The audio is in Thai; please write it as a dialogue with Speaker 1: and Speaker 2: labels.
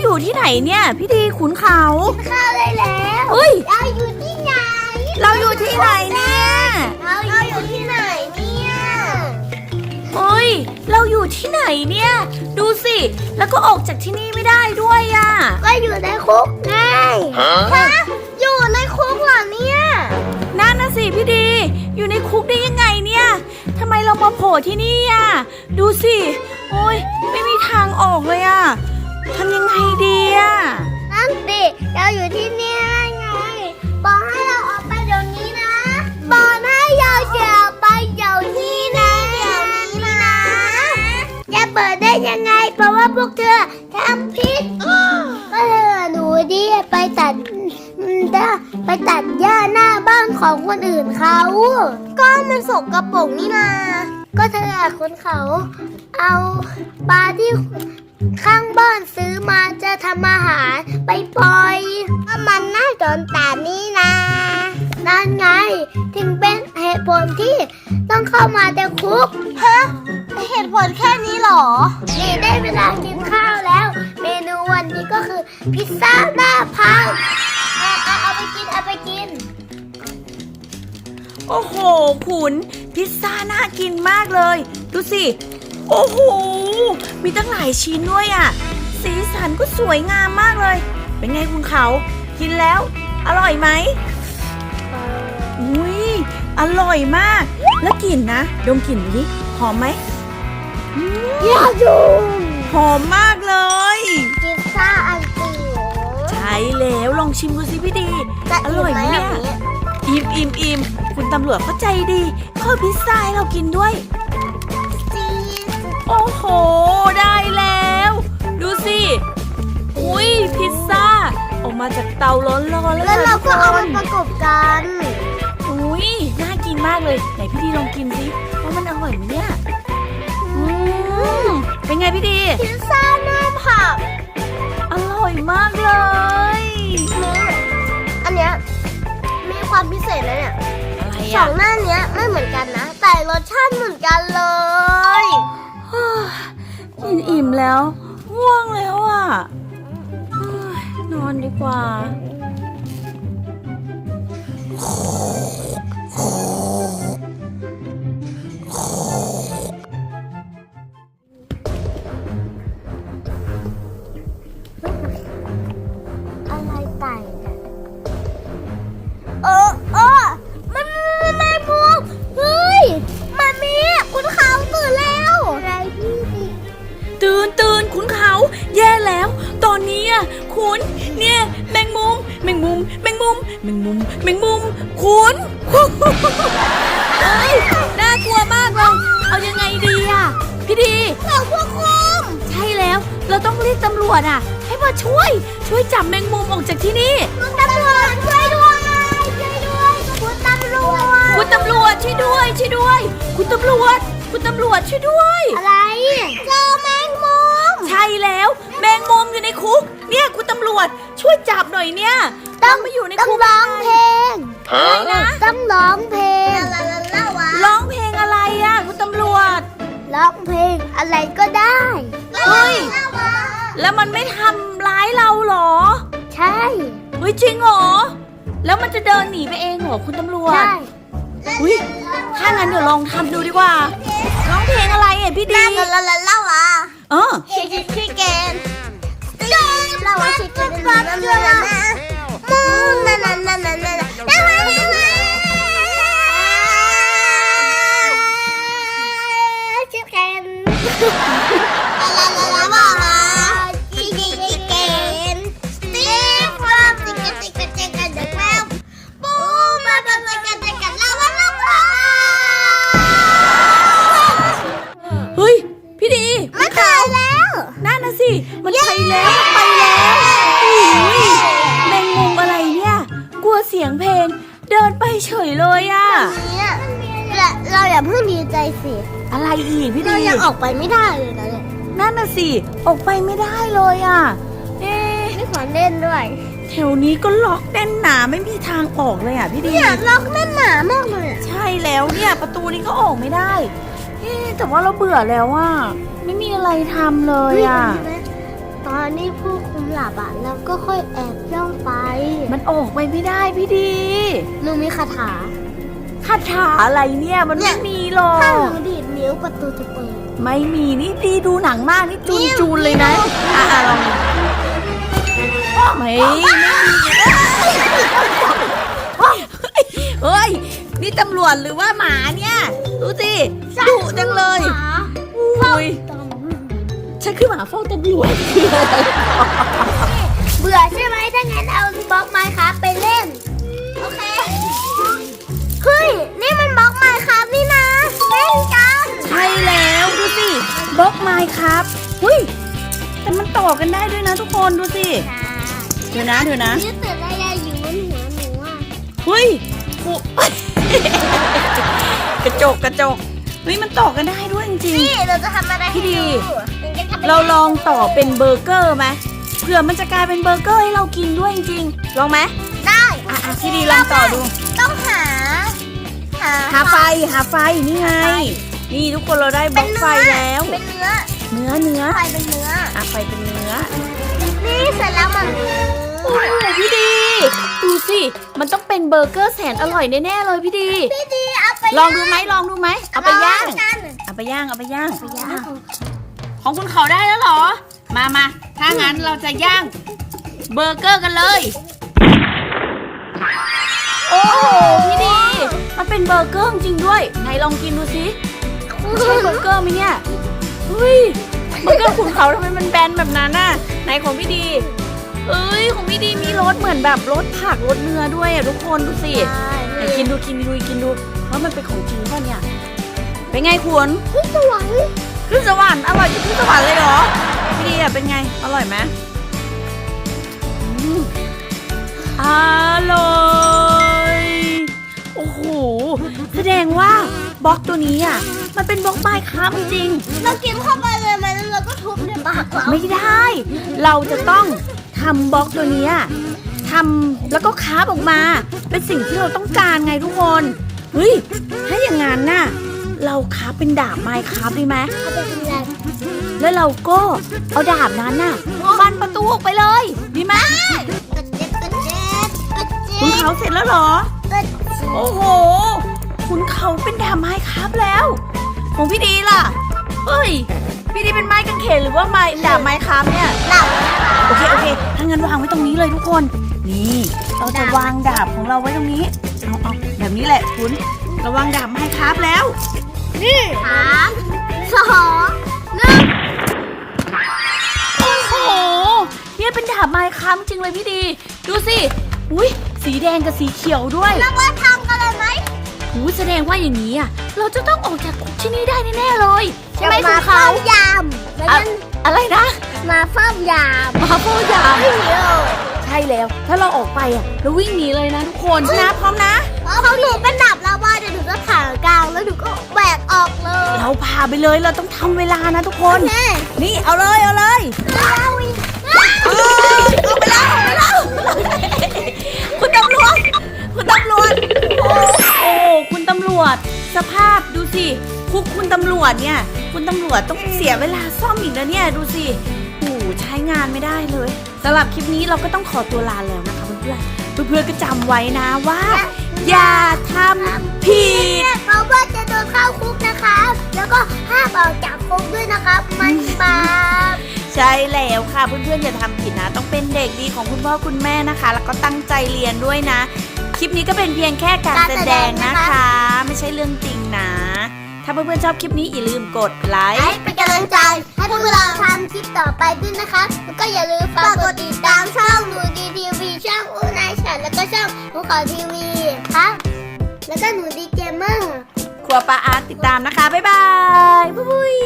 Speaker 1: อยู่ที่ไหนเนี่ย พี่ดีขุนเขา
Speaker 2: ข้าวได้แล้ว
Speaker 1: เฮ้ย
Speaker 2: เราอยู่ที่ไหน
Speaker 1: เราอยู่ที่ไหนเนี่ย
Speaker 2: เราอยู่ที่ไหนเนี่ย
Speaker 1: เฮ้ย เราอยู่ที่ไหนเนี่ย ดูสิ แล้วก็ออกจากที่นี่ไม่ได้ด้วยอะ
Speaker 2: ก็อยู่ในคุกไงฮะอยู่ในคุกเหรอเนี่ย
Speaker 1: นั่นนะสิพี่ดี อยู่ในคุกได้ยังไงเนี่ยทำไมเรามาโผล่ที่นี่อะดูสิ โอ้ยไม่มีทางออกเลยอะ อ
Speaker 2: ยู่ที่นี่ได้ไง บอกให้เราออกไปเดี๋ยวนี้นะ บอกให้เราเดี๋ยวไปเดี๋ยวนี้นะเดี๋ยวนี้นะจะเปิดได้ยังไง เพราะว่าพวกเธอทำผิดก็เธอหนูดิไปตัดได้ไปตัดหญ้าหน้าบ้านของคนอื่นเขา ก็มันสกกระปรกนี่นา ก็เธอคนเขา เอาปลาที่ข้างบ้านซื้อมาจะทำอาหารไปปล่อยก็มันน่าโดนตานี่นะนั่นไง ถึงเป็นเหตุผลที่ต้องเข้ามาในคุกฮะเหตุผลแค่นี้หรอ นี่ได้เวลากินข้าวแล้ว เมนูวันนี้ก็คือพิซซ่าหน้าพังเอาเอาเอาไปกิน เอาไปกิน
Speaker 1: โอ้โหขุนพิซซ่าน่ากินมากเลย ดูสิ โอ้โห มีตั้งหลายชิ้นด้วยอะสีสันก็สวยงามมากเลย เป็นไงคุณเขา กินแล้ว อร่อยไหมอุ้ยอร่อยมาก แล้วกลิ่นนะ ดมกลิ่นดิหอมไหมอืม
Speaker 2: อยากดู
Speaker 1: หอมมากเลย
Speaker 2: พิซซ่าอันจิ๋ว
Speaker 1: ใช่แล้วลองชิมดูสิพี่ดี
Speaker 2: จะ
Speaker 1: อร่อยไหมเนี่ย
Speaker 2: แบบนี้
Speaker 1: อิ่มอิ่มอิ่มคุณตำรวจเข้าใจดีเข้าพิซซ่าให้เรากินด้วย
Speaker 2: จีน
Speaker 1: โอ้โห ได้แล้ว ดูสิ อุ้ยพิซซ่า ออกมาจากเตาร้อนๆแล้ว
Speaker 2: แล้วเราก็เอามัน
Speaker 1: ทุ
Speaker 2: ประกบกัน
Speaker 1: อุ้ยน่ากินมากเลย ไหนพี่ดีลองกินสิว่ามันอร่อยไหมเนี่ยอืมเป็นไงพี่ดี
Speaker 2: พิซซ่าหน้าผัก
Speaker 1: อร่อยมากเลย
Speaker 2: อันเนี้ยมี ความพิเศษเลยเนี่ย
Speaker 1: อะไร
Speaker 2: สอ
Speaker 1: อะ
Speaker 2: งหน้าเนี้ยไม่เหมือนกันนะ แต่รสชาติเหมือนกันเลย
Speaker 1: กินอิ่มแล้วง่วงแล้วอะเฮ้ยนอนดีกว่า
Speaker 2: แย่
Speaker 1: แล้ว ตอนนี้อะคุณเนี่ยแมงมุม แมงมุม แมงมุม แมงมุม แมงมุม คุณเอ้ยน่ากลัวมากเลย เอายังไงดีอะ พี่ดี
Speaker 2: เราพวกคุม
Speaker 1: ใช่แล้ว เราต้องเรียกตำรวจอะ ให้มาช่วย ช่วยจับแมงมุมออกจากที่นี่
Speaker 2: คุณตำรวจช่วยด้วยช่วยด้วยคุณตำรวจ
Speaker 1: คุณตำรวจช่วยด้วยช่วยด้วย คุณตำรวจ คุณตำรวจช่วยด้วย
Speaker 2: อะไรเจอแมงมุม
Speaker 1: ใช่แล้ว แมงมุมอยู่ในคุก เนี่ยคุณตำรวจช่วยจับหน่อยเนี่ยต้องมาอยู่ใน
Speaker 2: ต้อง
Speaker 1: คุก
Speaker 2: ร้องเพลง
Speaker 1: อะไรนะ
Speaker 2: ต้องร้องเพลง
Speaker 1: ร้องเพลงอะไรอะคุณตำรวจ
Speaker 2: ร้องเพลงอะไรก็ได้
Speaker 1: เฮ้ย แล้วมันไม่ทำร้ายเราเหรอ
Speaker 2: ใช่
Speaker 1: เฮ้ยจริงเหรอ แล้วมันจะเดินหนีไปเองเหรอคุณตำรวจ
Speaker 2: ใช่
Speaker 1: อุ้ยถ้างั้นเดี๋ยวลองทำดูดีกว่า ร้องเพลงอะไรอะพี่ดี
Speaker 2: ลาลาลาลาลา
Speaker 1: เออ
Speaker 2: ชิชิชิเกนเราว่า ชิเกนนั่นนั่นนั่นมูนั่นนั่นนั่นนั่นนั่นนั่น
Speaker 1: เสียงเพลง เดินไปเฉยเลยอะ
Speaker 2: เนี่ยและเราอย่าเพิ่งดีใจสิ
Speaker 1: อะไรอีกพี่
Speaker 2: เรา
Speaker 1: ดี
Speaker 2: ยังออกไปไม่ได้เลยนะเนี่ย
Speaker 1: นั่นน่ะสิออกไปไม่ได้เลยอะเอ๊ะ
Speaker 2: ไม่ขอเล่นด้วย
Speaker 1: แถวนี้ก็ล็อกแน่นหนาไม่มีทางออกเลยอะพี่ดี
Speaker 2: เนี่ยล็อกแน่นหนามากเลยอะ
Speaker 1: ใช่แล้วเนี่ยประตูนี้ก็ออกไม่ได้เอ๊ะแต่ว่าเราเบื่อแล้วอะไม่มีอะไรทำเลยอะ
Speaker 2: เห็นไหม ตอนนี้ผู้คุมหลับอะเราก็ค่อยแอบย่องไป
Speaker 1: มันออกไปไม่ได้พี่ดี
Speaker 2: หนูมีคาถา
Speaker 1: คาถาอะไรเนี่ยมันไม่มีหรอ
Speaker 2: ถ้าห
Speaker 1: ก
Speaker 2: นูดีดนิ้วประตูจะเปิด
Speaker 1: ไม่มีนี่ดีดูหนังมากนี่จูน
Speaker 2: นิ้ว
Speaker 1: จูนเลยนะ
Speaker 2: นิ้ว
Speaker 1: อะอะลองดูไม่ไม่มีเฮ้ย นี่ตำรวจหรือว่าหมาเนี่ย ดูสิดุจังเลย
Speaker 2: หมา
Speaker 1: อุ้ย ฉันคือหมาเฝ้าตำรวจคืออะไร
Speaker 2: เบื่อใช่ไหมถ้างั้นเอาบล็อกไมค์ครับไปเล่น โอเค เฮ้ย นี่มันบล็อกไมค์ครับนี่นะ เล่นกัน
Speaker 1: ใช่แล้วดูสิบล็อกไมค์ครับอุ้ย แต่มันต่อกันได้ด้วยนะทุกคนดูสิเดี๋ยวนะเดี๋ยวนะ
Speaker 2: นี่เสร็จแล้วยายอยู่บนหัวหนูอะ
Speaker 1: เฮ้ยกูกระจกกระจกเฮ้ยมันต่อกันได้ด้วยจริง
Speaker 2: นี่เราจะทำอะไรให้
Speaker 1: พี่ดี
Speaker 2: ดู
Speaker 1: ๆ เราลองต่อเป็นเบอร์เกอร์ไหมเผื่อมันจะกลายเป็นเบอร์เกอร์ให้เรากินด้วยจริงๆลองไหม
Speaker 2: ได้
Speaker 1: อะอะพี่ดีลองต่อดู
Speaker 2: ต้องหา หา
Speaker 1: หาไฟหาไฟนี่ไง นี่ทุกคนเราได้บล็อกไฟแล้ว
Speaker 2: เป็นเนื้อ
Speaker 1: เนื้อเนื้อ
Speaker 2: ไฟเป็นเนื้อ
Speaker 1: อะไฟเป็นเนื้อ
Speaker 2: นี่เสร็จแล้วมัน
Speaker 1: โอ้โหพี่ดี ดูสิ มันต้องเป็นเบอร์เกอร์แสนอร่อยแน่ๆเลยพี่ดี
Speaker 2: พี่ดีเอาไป
Speaker 1: ลองดูไหมลองดูไหมเอาไปย่าง
Speaker 2: กัน
Speaker 1: เอาไปย่างเอาไปย่าง
Speaker 2: ไปย่าง
Speaker 1: ของคุณเขาได้แล้วเหรอ มามาถ้างั้นเราจะย่างเบอร์เกอร์กันเลย โอ้โหพี่ดี มันเป็นเบอร์เกอร์จริงด้วย ไหนลองกินดูสิใช่เบอร์เกอร์ไหมเนี่ยเฮ้ยเบอร์เกอร์คุณเขาทำไมมันแบนแบบนั้นน่ะ ไหนของพี่ดีเอ้ยของพี่ดีมีรสเหมือนแบบรสผักรสเนื้อด้วยอะทุกคนดูสิไหนกินดูกินดูกินดูว่ามันเป็นของจริงป่ะเนี่ย เป็นไงคุณ
Speaker 2: ขึ้นสวรรค์
Speaker 1: ขึ้นสวรรค์อร่อยจนขึ้นสวรรค์เลยเหรอพี่ดีอะเป็นไง อร่อยไหมอร่อยโอ้โหแสดงว่าบล็อกตัวนี้อะมันเป็นบล็อกไม้ค้าจริง
Speaker 2: เรากินเข้าไปเลยมันแล้วเราก็ทุบในปากเรา
Speaker 1: ไม่ได้ เราจะต้องทำบล็อกตัวนี้ทำแล้วก็คราฟออกมา เป็นสิ่งที่เราต้องการไงทุกคนเฮ้ยถ้าอย่างงั้นน่ะ เราคราฟเป็นดาบไม้คราฟดีไหม
Speaker 2: เอาไปกินอะไร
Speaker 1: แล้วเราก็เอาดาบนั้นน่ะฟันประตูออกไปเลยดีไหม
Speaker 2: กระเจ็บกระเจ็บกระเจ็
Speaker 1: คุณ
Speaker 2: บ
Speaker 1: เขาเสร็จแล้วเหรอ
Speaker 2: กระเจ็บ
Speaker 1: โอ้โห คุณเขาเป็นดาบไม้ครับแล้ว ของพี่ดีล่ะ เฮ้ย พี่ดีเป็นไม้กางเขนหรือว่าไม้ดาบไม้ครับเนี่ย
Speaker 2: หลับ
Speaker 1: โอเคโอเค ถ้างั้นวางไว้ตรงนี้เลยทุกคน นี่ เราจะวางดาบของเราไว้ตรงนี้ เอาเอาแบบนี้แหละคุณเราวางดาบไม้ครับแล้วาบไม้ครับจริงเลยพี่ดี ดูสิ อุ้ยสีแดงกับสีเขียวด้วย
Speaker 2: แล้วก็ทำกันเลยไหม
Speaker 1: หูแสดงว่าอย่างนี้อะ เราจะต้องออกจากคุกที่นี่ได้แน่ๆเลย ใช่ไหม
Speaker 2: มา
Speaker 1: คุณเขา
Speaker 2: เฝ้ายามแล้ว
Speaker 1: อะ
Speaker 2: กัน
Speaker 1: อะไรนะ
Speaker 2: มาเฝ้ายาม
Speaker 1: มาโฟยาม
Speaker 2: ไม่เดียว
Speaker 1: ใช่แล้ว ถ้าเราออกไปอะเราวิ่งหนีเลยนะทุกคนนะพร้อมนะ
Speaker 2: เขาหนูเป็นดับลาวาเดี๋ยวหนูจะผ่านกลางแล้วหนูก็แบกออกเลย
Speaker 1: เราพาไปเลยเราต้องทำเวลานะทุกคน
Speaker 2: แม่
Speaker 1: นี่เอาเลยเอาเลย
Speaker 2: เอา
Speaker 1: คุกคุณตำรวจเนี่ย คุณตำรวจต้องเสียเวลาซ่อมอีกแล้วเนี่ยดูสิโอ้ใช้งานไม่ได้เลยสำหรับคลิปนี้เราก็ต้องขอตัวลาแล้วนะคะเพื่อนๆเพื่อนๆก็จำไว้นะว่า อย่าทำผิด
Speaker 2: เพราะว่าจะโดนเข้าคุกนะครับ แล้วก็ห้ามออกจากคุกด้วยนะครับ มันบาป
Speaker 1: ใช่แล้วค่ะเพื่อนๆอย่าทำผิดนะ ต้องเป็นเด็กดีของคุณพ่อคุณแม่นะคะ แล้วก็ตั้งใจเรียนด้วยนะ คลิปนี้ก็เป็นเพียงแค่การแสดงนะคะ ไม่ใช่เรื่องจริงนะ ถ้าเพื่อนๆชอบคลิปนี้อย่าลืมกดไล
Speaker 2: ให้
Speaker 1: ค์
Speaker 2: เป็นกำลังใจ ให้พวกเราทำคลิปต่อไปด้วยนะคะ แล้วก็อย่าลืมฝากกดติดตามช่องหนูดีทีวีช่องอูนายฉันแล้วก็ช่องภูเขาทีวีครับ แล้วก็หนูดีเกมเมอร์
Speaker 1: ครัวปลาอาร์ตติดตามนะคะ บ๊ายบายบุ้ย